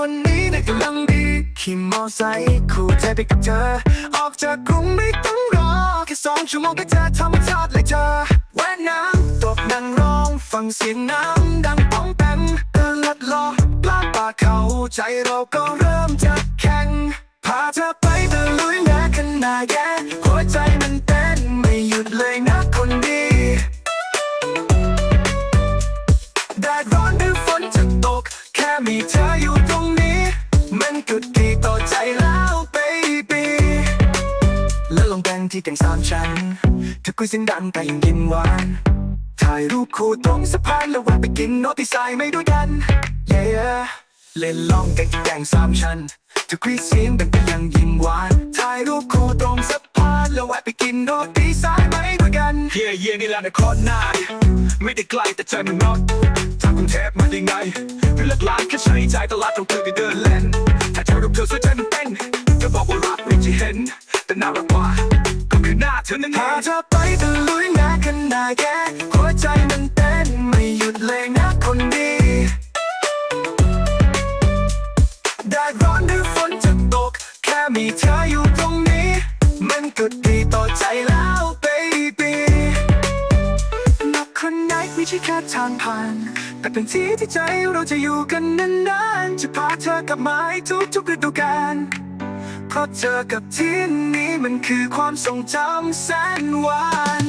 วันนี้ได้กำลังดีขี่มอไซค์คู่ใจไปกับเธอ ออกจากกรุงไม่ต้องรอ แค่สองชั่วโมงก็เจอธรรมชาติเลยเธอแว่นน้ำตกนั่งร้องฟังเสียงน้ำดังป้องแปมเดินลัดลอปลาปาเขาใจเราก็เริ่มจะแข็งพาเธอไปตะลุยแม้ขนาดแย่หัวใจมันเต้นไม่หยุดเลยนะคนดีแดดร้อนหรือฝนจะตก แค่มีเธออยู่ แล้ว baby แล้วลงแบงที่แต่งสามชั้นเธอคุยเสียงดังแต่ยังยิ้มหวานถ่ายรูปคู่ตรงสะพานแล้วแวะไปกินโนติสายไม่ด้วยกัน yeah เล่นล่องแกงที่แต่งสามชั้นเธอคุยเสียงดังแต่ยังยิ้มหวานถ่ายรูปคู่ตรงสะพานแล้วแวะไปกินโนติสายไม่ด้วยกันเฮียเฮียนี่แหละนครนายไม่ได้ไกลแต่ใจมันน็อตจากกรุงเทพมาได้ไงเรื่องหลักล้านแค่ใช้ใจตลาดต้องเธอก็เดินเล่นถ้าเธอรูปเธอสวยใจ เธอนั่นพางเธอไปตะลุยแม้ขนาดแค่หัวใจมันเต้นไม่หยุดเลยนะคนดีแดดร้อนหรือฝนจะตก แค่มีเธออยู่ตรงนี้ มันก็ดีต่อใจแล้ว baby นักคนไหนไม่ใช่แค่ทางผ่านแต่เป็นที่ที่ใจเราจะอยู่กันนานๆ จะพาเธอกลับมาให้ทุกๆฤดูกาล เพราะเจอกับที่นี้มันคือความทรงจำแสนหวาน